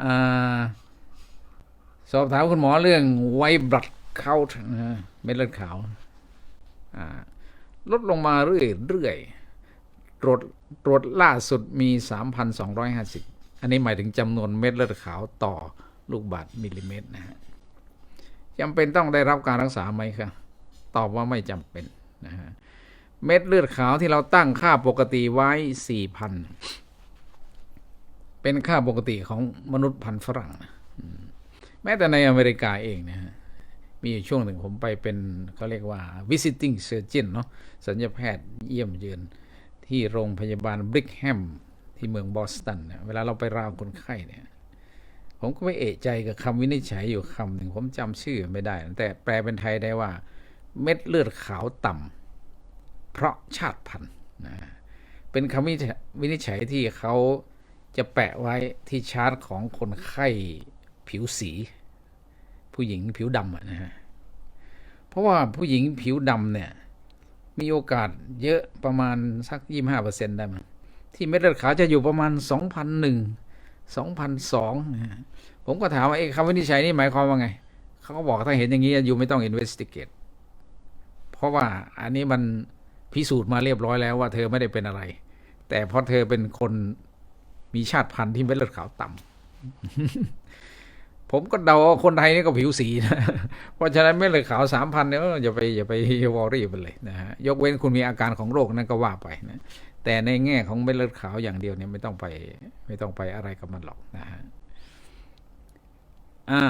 อสอบถามคุณหมอเรื่องไวบลัดเข้าเม็ดเลือดขาวลดลงมาเรื่อยๆตรวจตรวจล่าสุดมี 3,250 อันนี้หมายถึงจำนวนเม็ดเลือดขาวต่อลูกบาศก์มิลลิเมตรนะฮะจำเป็นต้องได้รับการรักษาไหมครับตอบว่าไม่จำเป็นนะฮะเม็ดเลือดขาวที่เราตั้งค่าปกติไว้ 4,000 เป็นค่าปกติของมนุษย์พันธุ์ฝรั่งนะแม้แต่ในอเมริกาเองนะฮะมีช่วงหนึ่งผมไปเป็นเขาเรียกว่า visiting surgeon เนาะสัญญาแพทย์เยี่ยมเยือนที่โรงพยาบาลบริกแฮมที่เมืองบอสตันเนี่ยเวลาเราไปราวคนไข้เนี่ย ผมก็ไม่เอะใจกับคำวินิจฉัยอยู่คำหนึ่งผมจำชื่อไม่ได้ แต่แปลเป็นไทยได้ว่า เม็ดเลือดขาวต่ำเพราะชาติพันธุ์นะเป็นคำวินิจฉัยที่เขา จะแปะไว้ที่ชาร์ตของคนไข้ผิวสี ผู้หญิงผิวดำนะฮะเพราะว่าผู้หญิงผิวดำเนี่ย มีโอกาสเยอะประมาณสักยี่ห้าเปอร์เซ็นได้มั้งที่เม็ดเลือดขาวจะอยู่ประมาณสองพันหนึ่งสองพันสองผมก็ถามว่าไอ้คำวินิจฉัยนี่หมายความว่าไง เขาก็บอกถ้าเห็นอย่างนี้อยู่ไม่ต้อง investigate เพราะว่าอันนี้มันพิสูจน์มาเรียบร้อยแล้วว่าเธอไม่ได้เป็นอะไร แต่เพราะเธอเป็นคน มีชาติพันธุ์ที่เม็ดเลือดขาวต่ำผมก็เดาคนไทยนี่ก็ผิวสีนะ เพราะฉะนั้นเม็ดเลือดขาวสามพันเนี่ยอออย่าไปอย่าไปวอรี่ไปเลยนะฮะยกเว้นคุณมีอาการของโรคนั้นก็ว่าไปนะแต่ในแง่ของเม็ดเลือดขาวอย่างเดียวเนี่ยไม่ต้องไป ไม่ต้องไปอะไรกับมันหรอกนะฮะอ่า